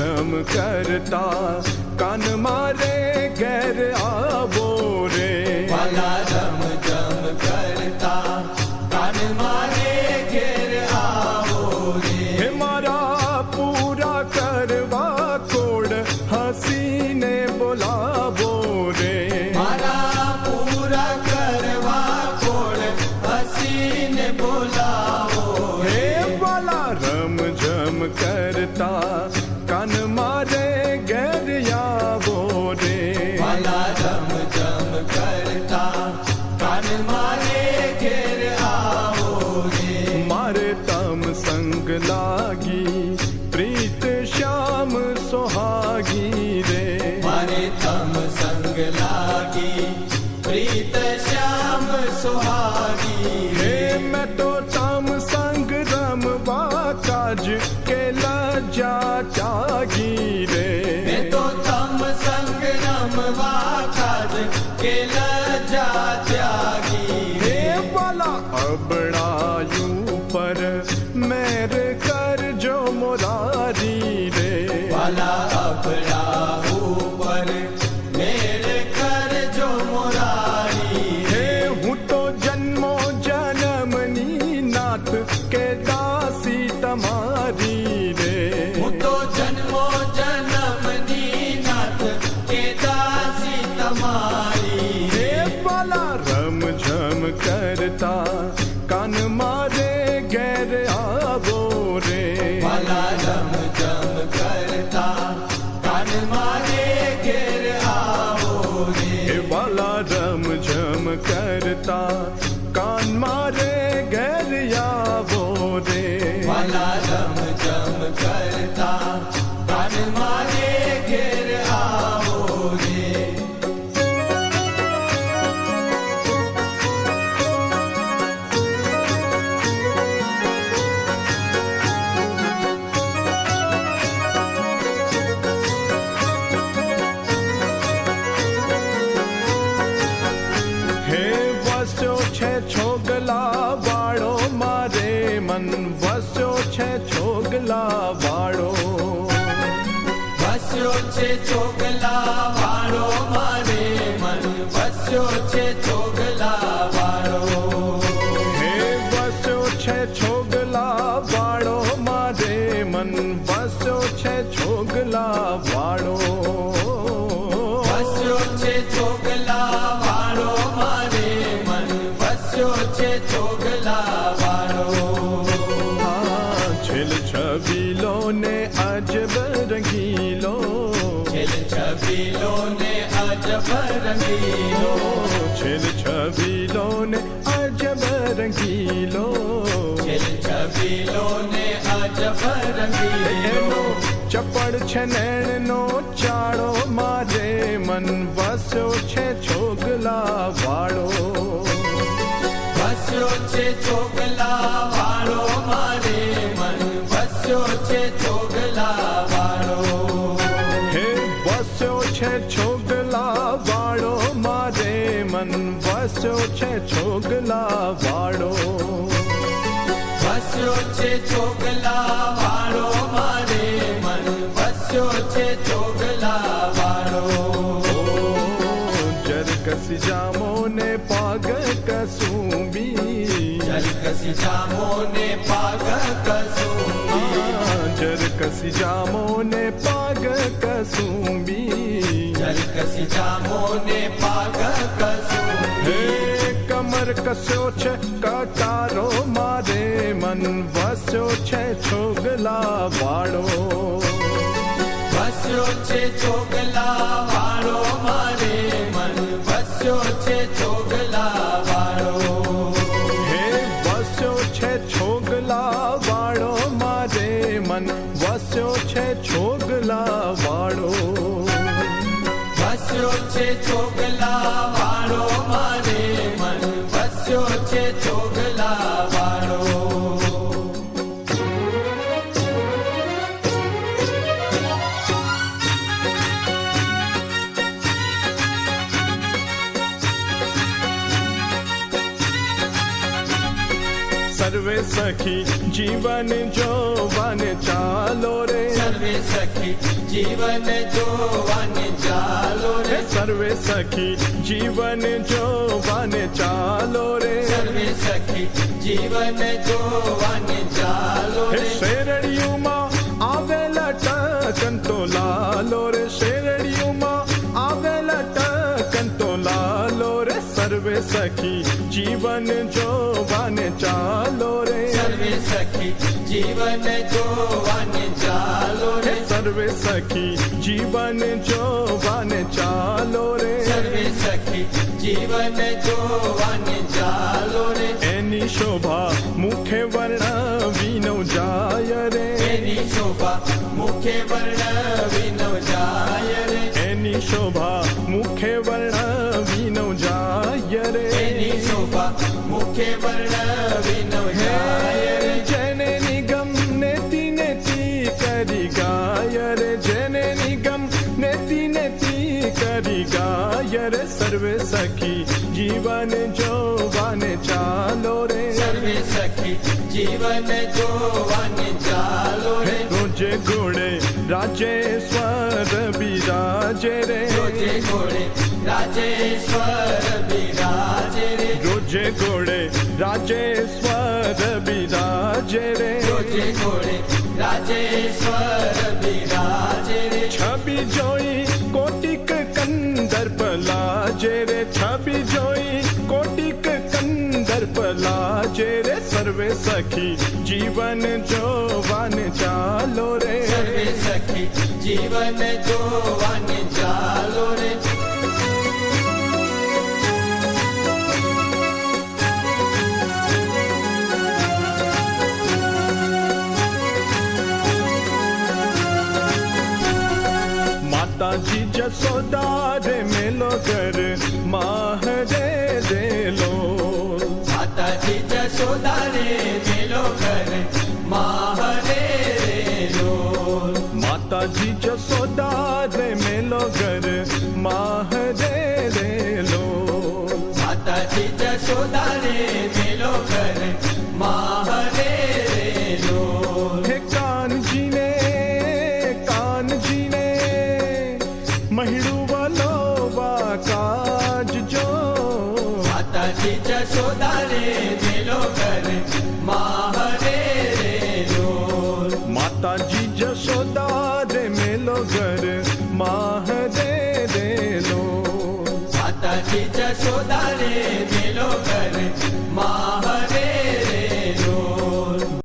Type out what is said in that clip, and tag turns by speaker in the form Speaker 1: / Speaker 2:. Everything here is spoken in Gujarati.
Speaker 1: રમઝમ કરતા કાન મારે ઘેર આવો धीरे मरे थम संग लागी प्रीत દાસી તમારી
Speaker 2: પાલા રમ
Speaker 1: રમઝમ કરતા કાન મારે ઘેર આવો રે
Speaker 2: પાલા રમ જમ કરતા કાન મારે ઘેર આવો રે
Speaker 1: છે
Speaker 2: ચોગલા વાળો મારે મન વસ્યો છે ચોગલા વાળો
Speaker 1: હે વસ્યો છે છોગલા વાળો મારે મન વસ્યો છે છોગલા વાળો
Speaker 2: વસ્યો છે ચોગલા વાળો મારે મન વસ્યો છે ચોગલા
Speaker 1: રંગીલો
Speaker 2: છેલ છબીલો ને અજબ રંગીલો
Speaker 1: છેલ છબીલો ને અજબ રંગીલો ચપળ છે નેણનો ચાળો મારે મન વસ્યો છે છોગલા
Speaker 2: મન વસ્યો છે
Speaker 1: છોગલા વાળો. વસ્યો છે
Speaker 2: ચોગલા વાળો, મારે મન વસ્યો છે ચોગલા વાળો.
Speaker 1: જરકસી જામો ને પાગ કસુંબી
Speaker 2: જલકસી જામો ને પાગ કસુંબી
Speaker 1: જરકસી જામો ને પાગ કસુંબી
Speaker 2: જલકસી જામો ને પાગ
Speaker 1: હે
Speaker 2: કસુંબી
Speaker 1: કમર કસ્યો છે કટારો મારે મન વસ્યો છે છોગલા સર્વે સખી જીવન જોવાને ચાલો રે
Speaker 2: સર્વે સખી જીવન જોવાને ચાલો
Speaker 1: હે
Speaker 2: રે
Speaker 1: સર્વે સખી જીવન જોવાને ચાલો રે
Speaker 2: સર્વે સખી જીવન જોવાને ચાલો
Speaker 1: હે
Speaker 2: રે
Speaker 1: શેરડીયુમાં આવેલા ટકન તો લાલો રે શેરડીયુમાં આવેલા ટકન તો લાલો રે સર્વે સખી જીવન જોવાને ચાલો રે
Speaker 2: સર્વે સખી જીવન જોવાને ચાલો
Speaker 1: હે
Speaker 2: રે
Speaker 1: સર્વે સખી જીવન જોવાને ચાલો રે
Speaker 2: સર્વે સખી જીવન જોવાને ચાલો રે
Speaker 1: એની શોભા મુખે વર્ણવી રે સર્વે સખી જીવન જોવાન ચાલો રે
Speaker 2: સર્વે સખી જીવન જોવાન ચાલો રે
Speaker 1: રોજે ઘોડે રાજેશ્વર બિરાજે રે
Speaker 2: રોજે ઘોડે રાજેશ્વર
Speaker 1: રોજે ઘોડે રાજેશ્વર બિરાજે રે.
Speaker 2: જોજે ઘોડે રાજેશ્વર બિરાજે રે.
Speaker 1: છબી જોઈ કોટિક કંદર પલાજે રે. છબી જોઈ કોટિક કંદર પલાજે રે. સર્વે સખી જીવન જોવાન ચાલો રે.
Speaker 2: સર્વે સખી જીવન જોવાન ચાલો રે.
Speaker 1: માતાજી જસોદા રે મેલો ઘર માહરે દેલો
Speaker 2: માતાજી જશોદા
Speaker 1: ताजी जशोदा दे मेलो घर ी यशो
Speaker 2: दार लोगर माता मेलो घर माह